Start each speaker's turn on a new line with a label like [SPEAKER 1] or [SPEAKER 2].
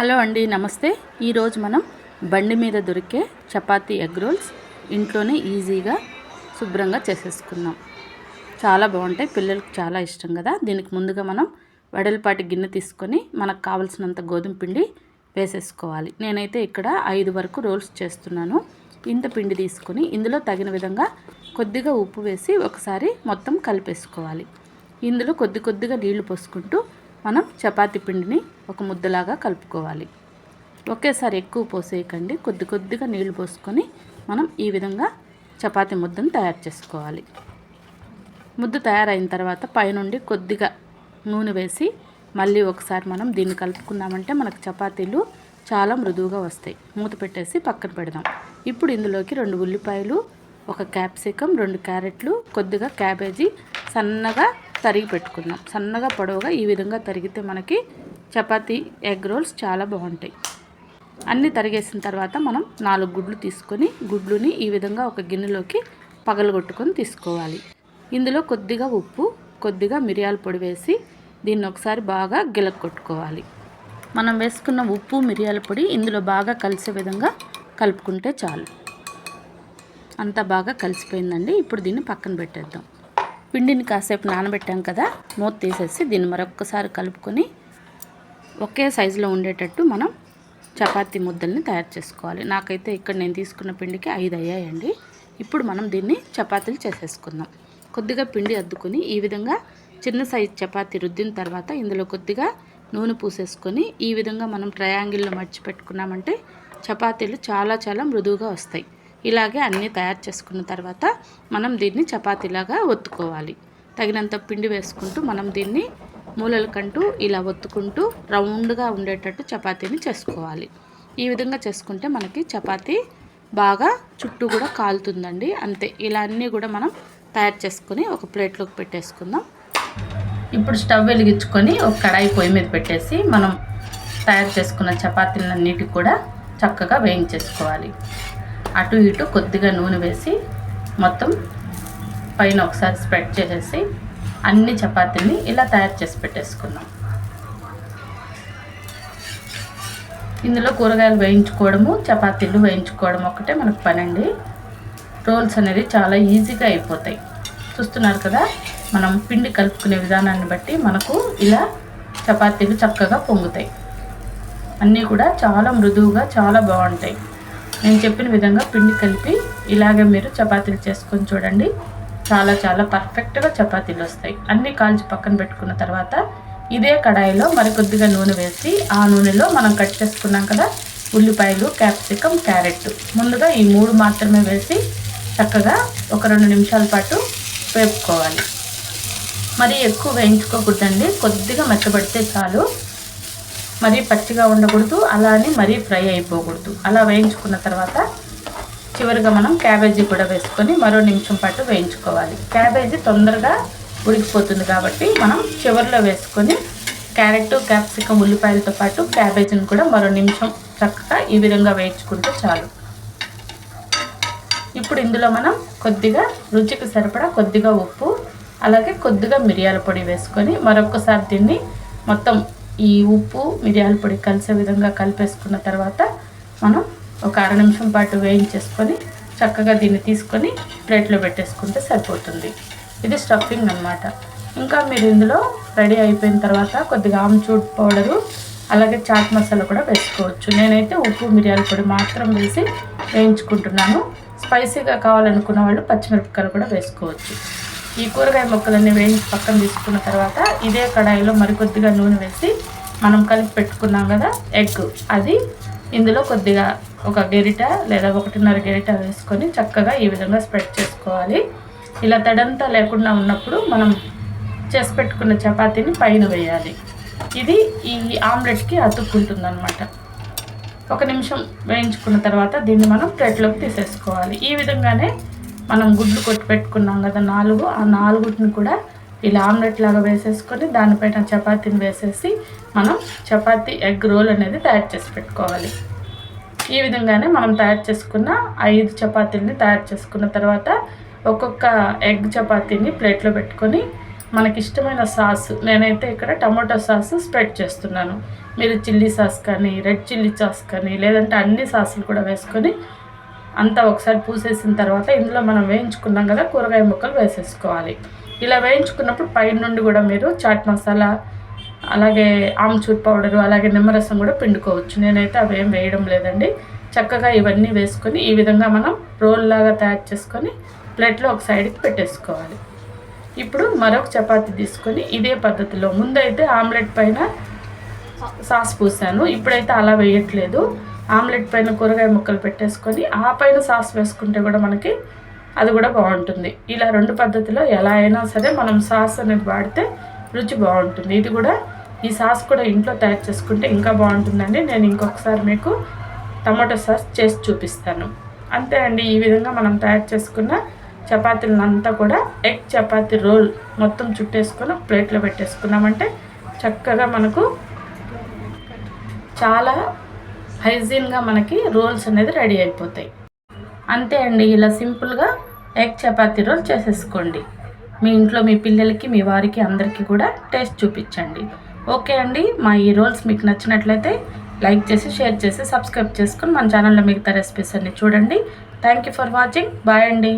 [SPEAKER 1] Hello అండి నమస్తే. ఈరోజు మనం బండి మీద దొరికే చపాతీ ఎగ్ రోల్స్ ఇంట్లోనే ఈజీగా శుభ్రంగా చేసేసుకుందాం. చాలా బాగుంటాయి పిల్లలకు చాలా ఇష్టం కదా. దీనికి ముందుగా మనం వెడల్పాటి గిన్నె తీసుకొని మనకు కావలసినంత గోధుమ పిండి వేసేసుకోవాలి. నేనైతే ఇక్కడ ఐదు వరకు రోల్స్ చేస్తున్నాను. ఇంత పిండి తీసుకొని ఇందులో తగిన విధంగా కొద్దిగా ఉప్పు వేసి ఒకసారి మొత్తం కలిపేసుకోవాలి. ఇందులో కొద్ది కొద్దిగా నీళ్ళు పోసుకుంటూ మనం చపాతీ పిండిని ఒక ముద్దలాగా కలుపుకోవాలి. ఒకేసారి ఎక్కువ పోసేయకండి. కొద్ది కొద్దిగా నీళ్ళు పోసుకొని మనం ఈ విధంగా చపాతీ ముద్దను తయారు చేసుకోవాలి. ముద్ద తయారైన తర్వాత పైనుండి కొద్దిగా నూనె వేసి మళ్ళీ ఒకసారి మనం దీన్ని కలుపుకున్నామంటే మనకు చపాతీలు చాలా మృదువుగా వస్తాయి. మూత పెట్టేసి పక్కన పెడదాం. ఇప్పుడు ఇందులోకి రెండు ఉల్లిపాయలు ఒక క్యాప్సికం రెండు క్యారెట్లు కొద్దిగా క్యాబేజీ సన్నగా తరిగి పెట్టుకుందాం. సన్నగా పొడవుగా ఈ విధంగా తరిగితే మనకి చపాతీ ఎగ్ రోల్స్ చాలా బాగుంటాయి. అన్నీ తరిగేసిన తర్వాత మనం నాలుగు గుడ్లు తీసుకొని గుడ్లుని ఈ విధంగా ఒక గిన్నెలోకి పగలగొట్టుకొని తీసుకోవాలి. ఇందులో కొద్దిగా ఉప్పు కొద్దిగా మిరియాల పొడి వేసి దీన్ని ఒకసారి బాగా గిలక్కొట్టుకోవాలి. మనం వేసుకున్న ఉప్పు మిరియాల పొడి ఇందులో బాగా కలిసే విధంగా కలుపుకుంటే చాలు. అంతా బాగా కలిసిపోయిందండి. ఇప్పుడు దీన్ని పక్కన పెట్టేద్దాం. పిండిని కాసేపు నానబెట్టాం కదా మూత తీసేసి దీన్ని మరొకసారి కలుపుకొని ఒకే సైజులో ఉండేటట్టు మనం చపాతీ ముద్దల్ని తయారు చేసుకోవాలి. నాకైతే ఇక్కడ నేను తీసుకున్న పిండికి ఐదు అయ్యాయండి. ఇప్పుడు మనం దీన్ని చపాతీలు చేసేసుకుందాం. కొద్దిగా పిండి అద్దుకొని ఈ విధంగా చిన్న సైజు చపాతీ రుద్దిన తర్వాత ఇందులో కొద్దిగా నూనె పూసేసుకొని ఈ విధంగా మనం ట్రయాంగిల్లో మడిచి పెట్టుకున్నామంటే చపాతీలు చాలా చాలా మృదువుగా వస్తాయి. ఇలాగే అన్నీ తయారు చేసుకున్న తర్వాత మనం దీన్ని చపాతీలాగా ఒత్తుకోవాలి. తగినంత పిండి వేసుకుంటూ మనం దీన్ని మూలలకంటూ ఇలా ఒత్తుకుంటూ రౌండ్గా ఉండేటట్టు చపాతీని చేసుకోవాలి. ఈ విధంగా చేసుకుంటే మనకి చపాతీ బాగా చుట్టూ కూడా కాలుతుందండి. అంతే ఇలా అన్నీ కూడా మనం తయారు చేసుకుని ఒక ప్లేట్లోకి పెట్టేసుకుందాం. ఇప్పుడు స్టవ్ వెలిగించుకొని ఒక కడాయి పొయ్యి మీద పెట్టేసి మనం తయారు చేసుకున్న చపాతీలన్నిటికి కూడా చక్కగా వేయించేసుకోవాలి. అటు ఇటు కొద్దిగా నూనె వేసి మొత్తం పైన ఒకసారి స్ప్రెడ్ చేసేసి అన్ని చపాతీని ఇలా తయారు చేసి పెట్టేసుకుందాం. ఇందులో కూరగాయలు వేయించుకోవడము చపాతీలు వేయించుకోవడం ఒకటే మనకు పని అండి రోల్స్ అనేది చాలా ఈజీగా అయిపోతాయి. చూస్తున్నారు కదా మనం పిండి కలుపుకునే విధానాన్ని బట్టి మనకు ఇలా చపాతీలు చక్కగా పొంగుతాయి. అన్నీ కూడా చాలా మృదువుగా చాలా బాగుంటాయి. నేను చెప్పిన విధంగా పిండి కలిపి ఇలాగే మీరు చపాతీలు చేసుకొని చూడండి. చాలా చాలా పర్ఫెక్ట్గా చపాతీలు వస్తాయి. అన్నీ కాల్చి పక్కన పెట్టుకున్న తర్వాత ఇదే కడాయిలో మరికొద్దిగా నూనె వేసి ఆ నూనెలో మనం కట్ చేసుకున్నాం కదా ఉల్లిపాయలు క్యాప్సికమ్ క్యారెట్. ముందుగా ఈ మూడు మాత్రమే వేసి చక్కగా ఒక రెండు నిమిషాల పాటు వేపుకోవాలి. మరి ఎక్కువ వేయించుకోకూడదండి. కొద్దిగా మెత్తబడితే చాలు. మరీ పచ్చిగా ఉండకూడదు అలా అని మరీ ఫ్రై అయిపోకూడదు. అలా వేయించుకున్న తర్వాత చివరిగా మనం క్యాబేజీ కూడా వేసుకొని మరో నిమిషం పాటు వేయించుకోవాలి. క్యాబేజీ తొందరగా ఉడికిపోతుంది కాబట్టి మనం చివరిలో వేసుకొని క్యారెట్ క్యాప్సికమ్ ఉల్లిపాయలతో పాటు క్యాబేజీని కూడా మరో నిమిషం చక్కగా ఈ విధంగా వేయించుకుంటే చాలు. ఇప్పుడు ఇందులో మనం కొద్దిగా రుచికి సరిపడా కొద్దిగా ఉప్పు అలాగే కొద్దిగా మిరియాల పొడి వేసుకొని మరొకసారి దీన్ని మొత్తం ఈ ఉప్పు మిరియాల పొడి కలిసే విధంగా కలిపేసుకున్న తర్వాత మనం ఒక అర నిమిషం పాటు వేయించేసుకొని చక్కగా దీన్ని తీసుకొని ప్లేట్లో పెట్టేసుకుంటే సరిపోతుంది. ఇది స్టఫింగ్ అనమాట ఇంకా మీరు ఇందులో రెడీ అయిపోయిన తర్వాత కొద్దిగా ఆమ్చూడ్ పౌడరు అలాగే చాట్ మసాలా కూడా వేసుకోవచ్చు. నేనైతే ఉప్పు మిరియాల పొడి మాత్రం వేసి వేయించుకుంటున్నాను. స్పైసీగా కావాలనుకున్న వాళ్ళు పచ్చిమిరపకాయలు కూడా వేసుకోవచ్చు. ఈ కూరగాయ ముక్కలన్నీ వేయించి పక్కన తీసుకున్న తర్వాత ఇదే కడాయిలో మరికొద్దిగా నూనె వేసి మనం కలిపి పెట్టుకున్నాం కదా ఎగ్. అది ఇందులో కొద్దిగా ఒక గెరిట లేదా ఒకటిన్నర గెరిట వేసుకొని చక్కగా ఈ విధంగా స్ప్రెడ్ చేసుకోవాలి. ఇలా తడంతా లేకుండా ఉన్నప్పుడు మనం చేసి పెట్టుకున్న చపాతీని పైన వేయాలి. ఇది ఈ ఆమ్లెట్కి అతుక్కుంటుంది అనమాట ఒక నిమిషం వేయించుకున్న తర్వాత దీన్ని మనం ప్లేట్లోకి తీసేసుకోవాలి. ఈ విధంగానే మనం గుడ్లు కొట్టి పెట్టుకున్నాం కదా నాలుగు ఆ నాలుగుని కూడా ఇలా ఆమ్లెట్ లాగా వేసేసుకొని దానిపైన చపాతీని వేసేసి మనం చపాతీ ఎగ్ రోల్ అనేది తయారు చేసి పెట్టుకోవాలి. ఈ విధంగానే మనం తయారు చేసుకున్న ఐదు చపాతీలని తయారు చేసుకున్న తర్వాత ఒక్కొక్క ఎగ్ చపాతీని ప్లేట్లో పెట్టుకొని మనకి ఇష్టమైన సాస్ నేనైతే ఇక్కడ టమాటో సాస్ స్ప్రెడ్ చేస్తున్నాను. మీరు చిల్లీ సాస్ కానీ రెడ్ చిల్లీ సాస్ కానీ లేదంటే అన్ని సాసులు కూడా వేసుకొని అంతా ఒకసారి పూసేసిన తర్వాత ఇందులో మనం వేయించుకున్నాం కదా కూరగాయ ముక్కలు వేసేసుకోవాలి. ఇలా వేయించుకున్నప్పుడు పైన నుండి కూడా మీరు చాట్ మసాలా అలాగే ఆమ్చూర్ పౌడరు అలాగే నిమ్మరసం కూడా పిండుకోవచ్చు. నేనైతే అవి ఏం వేయడం లేదండి. చక్కగా ఇవన్నీ వేసుకొని ఈ విధంగా మనం రోల్ లాగా తయారు చేసుకొని ప్లేట్లో ఒక సైడ్కి పెట్టేసుకోవాలి. ఇప్పుడు మరొక చపాతీ తీసుకొని ఇదే పద్ధతిలో ముందైతే ఆమ్లెట్ పైన సాస్ పూసాను. ఇప్పుడైతే అలా వేయట్లేదు. ఆమ్లెట్ పైన కూరగాయ ముక్కలు పెట్టేసుకొని ఆ పైన సాస్ వేసుకుంటే కూడా మనకి అది కూడా బాగుంటుంది. ఇలా రెండు పద్ధతిలో ఎలా అయినా సరే మనం సాస్ అనేది వాడితే రుచి బాగుంటుంది. ఇది కూడా ఈ సాస్ కూడా ఇంట్లో తయారు చేసుకుంటే ఇంకా బాగుంటుందండి. నేను ఇంకొకసారి మీకు టమాటో సాస్ చేసి చూపిస్తాను. అంతే అండి. ఈ విధంగా మనం తయారు చేసుకున్న చపాతీలంతా అంతా కూడా ఎగ్ చపాతీ రోల్ మొత్తం చుట్టేసుకొని ప్లేట్లో పెట్టేసుకున్నామంటే చక్కగా మనకు చాలా హైజీన్గా మనకి రోల్స్ అనేది రెడీ అయిపోతాయి. అంతే అండి ఇలా సింపుల్గా ఎగ్ చపాతీ రోల్ చేసేసుకోండి. మీ ఇంట్లో మీ పిల్లలకి మీ వారికి అందరికీ కూడా టేస్ట్ చూపించండి. ఓకే అండి మా ఈ రోల్స్ మీకు నచ్చినట్లయితే లైక్ చేసి షేర్ చేసి సబ్స్క్రైబ్ చేసుకొని మన ఛానల్లో మిగతా రెసిపీస్ అన్ని చూడండి. Thank you for watching. Bye అండి.